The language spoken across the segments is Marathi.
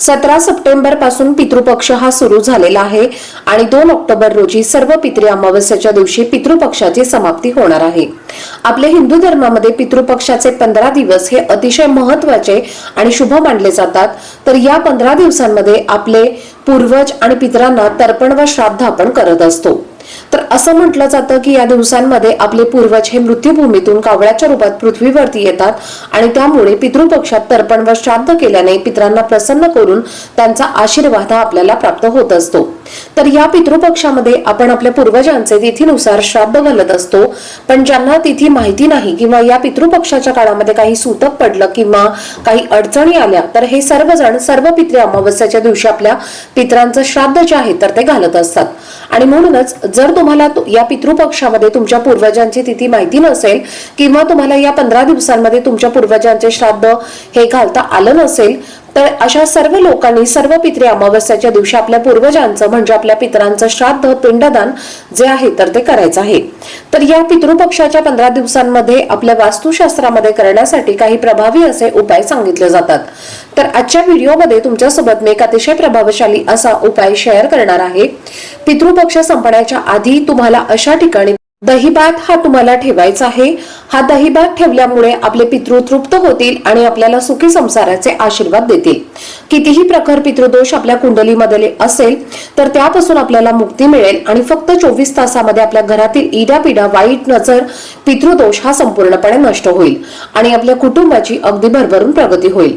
सतरा सप्टेंबरपासून पितृपक्ष हा सुरू झालेला आहे आणि दोन ऑक्टोबर रोजी सर्व पितृ अमावस्याच्या दिवशी पितृपक्षाची समाप्ती होणार आहे. आपल्या हिंदू धर्मामध्ये पितृपक्षाचे पंधरा दिवस हे अतिशय महत्त्वाचे आणि शुभ मानले जातात. तर या पंधरा दिवसांमध्ये आपले पूर्वज आणि पितरांना तर्पण व श्राद्ध आपण करत असतो. तर असं म्हटलं जातं की या दिवसांमध्ये आपले पूर्वज हे मृत्यूभूमीतून कावळ्याच्या रूपात पृथ्वीवरती येतात आणि त्यामुळे पितृपक्षात तर्पण व श्राद्ध केल्याने पितरांना प्रसन्न करून त्यांचा आशीर्वाद हा आपल्याला प्राप्त होत असतो. तर या पितृपक्षामध्ये आपण आपल्या पूर्वजांचे तिथीनुसार श्राद्ध घालत असतो. पण ज्यांना तिथी माहिती नाही किंवा या पितृपक्षाच्या काळामध्ये काही सूतक पडलं किंवा काही अडचणी आल्या तर हे सर्वजण सर्व पित्रे अमावस्याच्या दिवशी आपल्या पित्रांचं श्राद्ध जे आहे तर ते घालत असतात. आणि म्हणूनच जर तुम्हाला या पितृपक्षामध्ये तुमच्या पूर्वजांची तिथी माहिती नसेल किंवा तुम्हाला या पंधरा दिवसांमध्ये तुमच्या पूर्वजांचे श्राद्ध हे घालता आलं नसेल तर अशा सर्व लोकांनी सर्व पित्रे अमावस्याच्या दिवशी आपल्या पूर्वजांचं म्हणजे आपल्या पितरांचं श्राद्ध पिंडदान जे आहे तर ते करायचं आहे. तर या पितृपक्षाच्या पंधरा दिवसांमध्ये आपल्या वास्तुशास्त्रामध्ये करण्यासाठी काही प्रभावी असे उपाय सांगितले जातात. तर आजच्या व्हिडिओमध्ये तुमच्यासोबत मी एक अतिशय प्रभावशाली असा उपाय शेअर करणार आहे. पितृपक्ष संपण्याच्या आधी तुम्हाला अशा ठिकाणी दहीभात हा तुम्हाला ठेवायचा आहे. हा दहीभात ठेवल्यामुळे आपले पितृ तृप्त होतील आणि आपल्याला सुखी संसाराचे आशीर्वाद देतील. कितीही प्रखर पितृदोष आपल्या कुंडलीमध्ये असेल तर त्यापासून आपल्याला मुक्ती मिळेल आणि फक्त चोवीस तासामध्ये आपल्या घरातील इड्या पिढा वाईट नजर पितृदोष हा संपूर्णपणे नष्ट होईल आणि आपल्या कुटुंबाची अगदी भरभरून प्रगती होईल.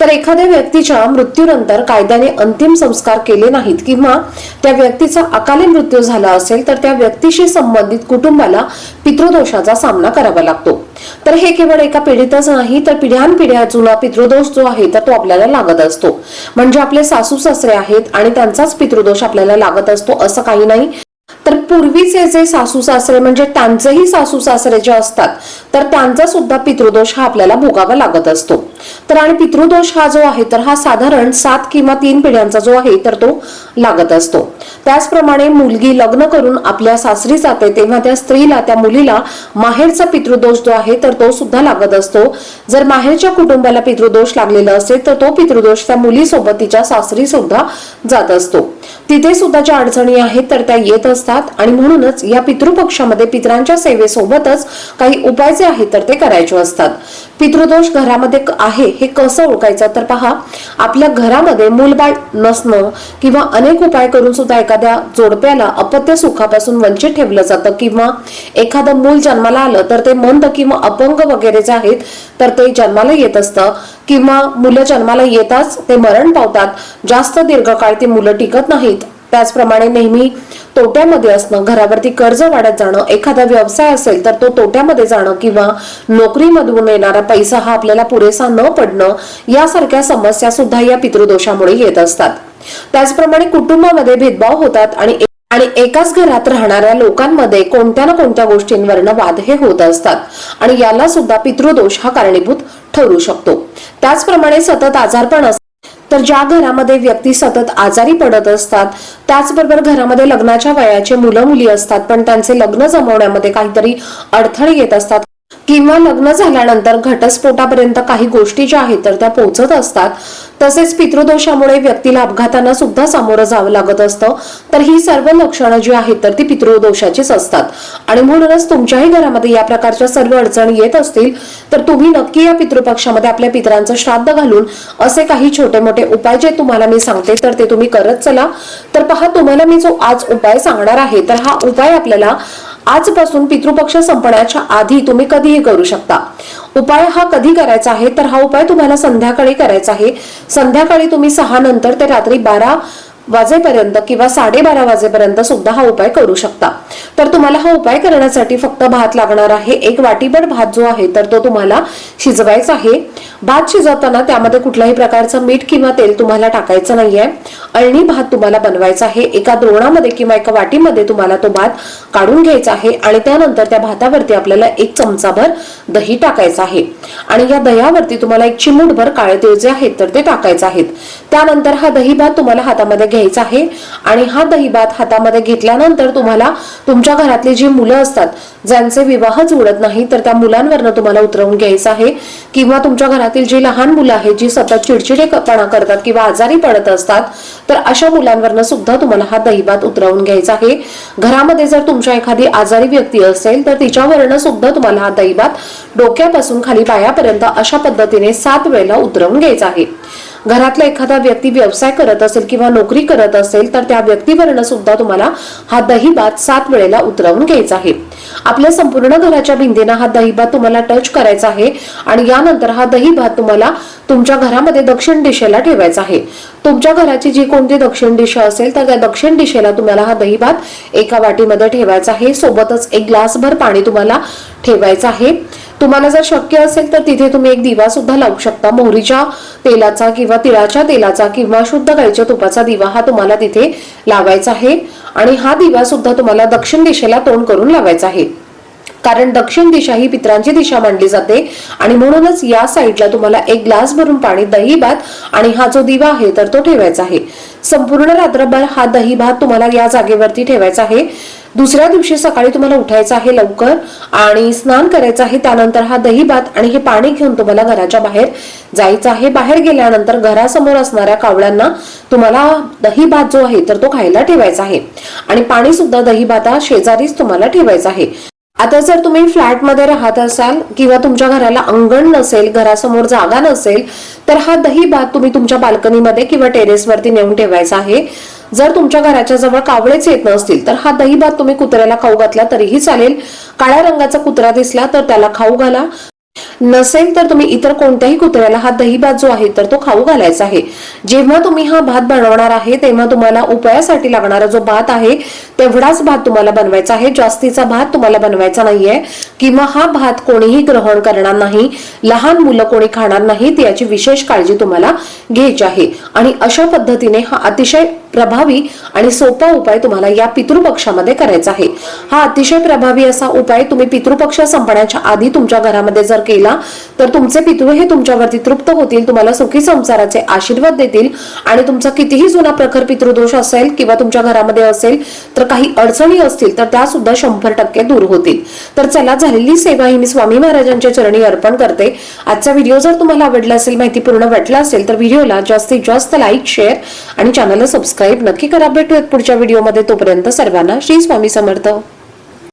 तर एखाद्या व्यक्तीच्या मृत्यूनंतर कायद्याने अंतिम संस्कार केले नाहीत किंवा त्या व्यक्तीचा अकाली मृत्यू झाला असेल तर त्या व्यक्तीशी संबंधित कुटुंबाला पितृदोषाचा सामना करावा लागतो. तर हे केवळ एका पिढीतच नाही तर पिढ्यानपिढ्या जुना पितृदोष जो आहे तर तो आपल्याला लागत असतो. म्हणजे आपले सासू सासरे आहेत आणि त्यांचाच पितृदोष आपल्याला लागत असतो असं काही नाही. तर पूर्वीचे जे सासू सासरे म्हणजे त्यांचेही सासू सासरे जे असतात तर त्यांचा सुद्धा पितृदोष हा आपल्याला भोगावा लागत असतो. तर आणि पितृदोष हा जो आहे तर हा साधारण सात किंवा तीन पिढ्यांचा जो आहे तर तो लागत असतो. त्याचप्रमाणे मुलगी लग्न करून आपल्या सासरी जाते तेव्हा त्या स्त्रीला त्या मुलीला माहेरचा पितृदोष जो आहे तर तो सुद्धा लागत असतो. जर माहेरच्या कुटुंबाला पितृदोष लागलेला असेल तर तो पितृदोष त्या मुलीसोबत तिच्या सासरी सुद्धा जात असतो. तिथे सुद्धा ज्या अडचणी आहेत तर त्या येत असतात आणि म्हणूनच या पितृपक्षामध्ये पितरांच्या सेवेसोबतच काही उपाय जे आहेत तर ते करायचे असतात. पितृदोष घरामध्ये आहे हे कसं ओळखायचं? तर पहा आपल्या घरामध्ये मूलबाळ नसणं किंवा अनेक उपाय करून सुद्धा एखाद्या जोडप्याला अपत्य सुखापासून वंचित ठेवलं जातं किंवा एखादं मूल जन्माला आलं तर ते मंद किंवा अपंग वगैरे जे आहेत तर ते जन्माला येत असतं किंवा मुलं जन्माला येताच ते मरण पावतात. जास्त दीर्घकाळ ती मुलं टिकत नाहीत. त्याचप्रमाणे नेहमी तोट्यामध्ये असणं घरावरती कर्ज वाढत जाणं एखादा व्यवसाय असेल तर तो तोट्यामध्ये जाणं किंवा नोकरीमधून येणारा पैसा हा आपल्याला पुरेसा न पडणं यासारख्या समस्या सुद्धा या पितृदोषामुळे येत असतात. त्याचप्रमाणे कुटुंबामध्ये भेदभाव होतात आणि आणि एकाच घरात राहणाऱ्या लोकांमध्ये कोणत्या ना कोणत्या गोष्टींवरनं वाद हे होत असतात आणि याला सुद्धा पितृदोष हा कारणीभूत ठरू शकतो. त्याचप्रमाणे सतत आजारपण तर ज्या घरामध्ये व्यक्ती सतत आजारी पडत असतात त्याचबरोबर घरामध्ये लग्नाच्या वयाचे मुलं मुली असतात पण त्यांचे लग्न जमवण्यामध्ये काहीतरी अडथळे येत असतात किंवा लग्न झाल्यानंतर घटस्फोटापर्यंत काही गोष्टी ज्या आहेत तर त्या पोहोचत असतात. तसेच पितृदोषामुळे व्यक्तीला अपघातांना सुद्धा सामोरं जावं लागत असतं. तर ही सर्व लक्षणं जी आहेत तर ती पितृदोषाचीच असतात. आणि म्हणूनच तुमच्याही घरामध्ये या प्रकारच्या सर्व अडचणी येत असतील तर तुम्ही नक्की या पितृपक्षामध्ये आपल्या पितरांचं श्राद्ध घालून असे काही छोटे मोठे उपाय जे तुम्हाला मी सांगते तर ते तुम्ही करत चला. तर पहा तुम्हाला मी जो आज उपाय सांगणार आहे तर हा उपाय आपल्याला आजपासून पितृपक्ष संपण्याच्या आधी तुम्ही कधीही करू शकता. उपाय हा कधी करायचा आहे? तर हा उपाय तुम्हाला संध्याकाळी करायचा आहे. संध्याकाळी तुम्ही सहा नंतर ते रात्री बारा वाजेपर्यंत किंवा साडेबारा वाजेपर्यंत सुद्धा हा उपाय करू शकता. तर तुम्हाला हा उपाय करण्यासाठी फक्त भात लागणार आहे. एक वाटीभर भात जो आहे तर तो तुम्हाला शिजवायचा आहे. भात शिजवताना त्यामध्ये कुठल्याही प्रकारचं मीठ किंवा तेल तुम्हाला टाकायचं नाहीये. अळणी भात तुम्हाला बनवायचा आहे. एका द्रोणामध्ये किंवा एका वाटीमध्ये तुम्हाला तो भात काढून घ्यायचा आहे आणि त्यानंतर त्या भातावरती आपल्याला एक चमचाभर दही टाकायचं आहे. आणि या दह्यावरती तुम्हाला एक चिमूटभर काळे तिळ जे आहेत तर ते टाकायचे आहेत. त्यानंतर हा दही भात तुम्हाला हातामध्ये घ्यायचा आहे आणि हा दही भात हातामध्ये घेतल्यानंतर तुम्हाला तुमच्या घरातली जी मुलं असतात ज्यांचे विवाह जुळत नाही तर त्या मुलांवरनं तुम्हाला उतरवून घ्यायचं आहे. किंवा तुमच्या घरातील जी लहान मुलं आहेत जी सतत चिडचिडेपणा करतात किंवा आजारी पडत असतात तर अशा मुलांवरनं सुद्धा तुम्हाला हा दहीभात उतरवून घ्यायचा आहे. घरामध्ये जर तुमच्या एखादी आजारी व्यक्ती असेल तर तिच्यावरनं सुद्धा तुम्हाला हा दहीभात डोक्यापासून खाली पायापर्यंत अशा पद्धतीने सात वेळेला उतरवून घ्यायचा आहे. घरातला एखादा व्यक्ती व्यवसाय करत असेल किंवा नोकरी करत असेल तर त्या व्यक्तीवरनं सुद्धा तुम्हाला हा दहीभात सात वेळेला उतरवून घ्यायचा आहे. आपल्या संपूर्ण घराच्या भिंतीनं हा दहीभात तुम्हाला टच करायचा आहे आणि यानंतर हा दहीभात तुम्हाला तुमच्या घरामध्ये दक्षिण दिशेला ठेवायचा आहे. तुमच्या घराची जी कोणती दक्षिण दिशा असेल तर त्या दक्षिण दिशेला तुम्हाला हा दहीभात एका वाटीमध्ये ठेवायचा आहे. सोबतच एक ग्लासभर पाणी तुम्हाला ठेवायचं आहे. तुम्हाला जर शक्य असेल तर तिथे तुम्ही एक दिवा सुद्धा लावू शकता. मोहरीच्या तेलाचा किंवा तिळाच्या तेलाचा किंवा शुद्ध गाईच्या तुपाचा दिवा हा तुम्हाला तिथे लावायचा आहे. आणि हा दिवा सुद्धा तुम्हाला दक्षिण दिशेला तोंड करून लावायचा आहे. कारण दक्षिण दिशा ही पित्रांची दिशा मानली जाते. आणि म्हणूनच या साईडला तुम्हाला एक ग्लास भरून पाणी दही भात आणि हा जो दिवा आहे तर तो ठेवायचा आहे. संपूर्ण रात्रभर हा दही भात तुम्हाला या जागेवरती ठेवायचा आहे. दुसऱ्या दिवशी सकाळी तुम्हाला उठायचं आहे लवकर आणि स्नान करायचं आहे त्यानंतर हा दही भात आणि हे पाणी घेऊन तुम्हाला घराच्या बाहेर जायचं आहे. बाहेर गेल्यानंतर घरासमोर असणाऱ्या कावळ्यांना तुम्हाला दही भात जो आहे तर तो खायला ठेवायचा आहे. आणि पाणी सुद्धा दही भाता शेजारीच तुम्हाला ठेवायचं आहे. आता जर तुम्ही फ्लॅटमध्ये राहत असाल किंवा तुमच्या घराला अंगण नसेल घरासमोर जागा नसेल तर हा दही भात तुम्ही तुमच्या बाल्कनीमध्ये किंवा टेरेसवरती नेऊन ठेवायचा आहे. जर तुमच्या घराच्या जवळ कावळेच येत नसतील तर हा दही भात तुम्ही कुत्र्याला खाऊ घातला तरीही चालेल. काळ्या रंगाचा कुत्रा दिसला तर त्याला खाऊ घाला. नसेल तर तुम्ही इतर कोणत्याही कुत्र्याला हा दही भात जो आहे तर तो खाऊ घालायचा आहे. जेव्हा तुम्ही हा भात बनवणार आहे तेव्हा तुम्हाला उपायासाठी लागणारा जो भात आहे तेवढाच भात तुम्हाला बनवायचा आहे. जास्तीचा भात तुम्हाला बनवायचा नाहीये. किंवा हा भात कोणीही ग्रहण करणार नाही लहान मुलं कोणी खाणार नाहीत याची विशेष काळजी तुम्हाला घ्यायची आहे. आणि अशा पद्धतीने हा अतिशय प्रभावी आणि सोपा उपाय तुम्हाला या पितृपक्षामध्ये करायचा आहे. हा अतिशय प्रभावी असा उपाय तुम्ही पितृपक्ष संपण्याच्या आधी तुमच्या घरामध्ये जर केला तर तुमचे पितृ हे तुमच्यावरती तृप्त होतील तुम्हाला सुखी संसाराचे आशीर्वाद देतील. आणि तुमचा कितीही जुना प्रखर पितृदोष असेल किंवा तुमच्या घरामध्ये असेल तर काही अडचणी असतील तर त्या सुद्धा शंभर टक्के दूर होतील. तर चला झालेली सेवा ही मी स्वामी महाराजांच्या चरणी अर्पण करते. आजचा व्हिडिओ जर तुम्हाला आवडला असेल माहितीपूर्ण वाटला असेल तर व्हिडिओला जास्तीत जास्त लाईक शेअर आणि चॅनलला सबस्क्राईब नक्की करा. भेटूयात पुढच्या व्हिडिओमध्ये. तोपर्यंत सर्वांना श्री स्वामी समर्थ.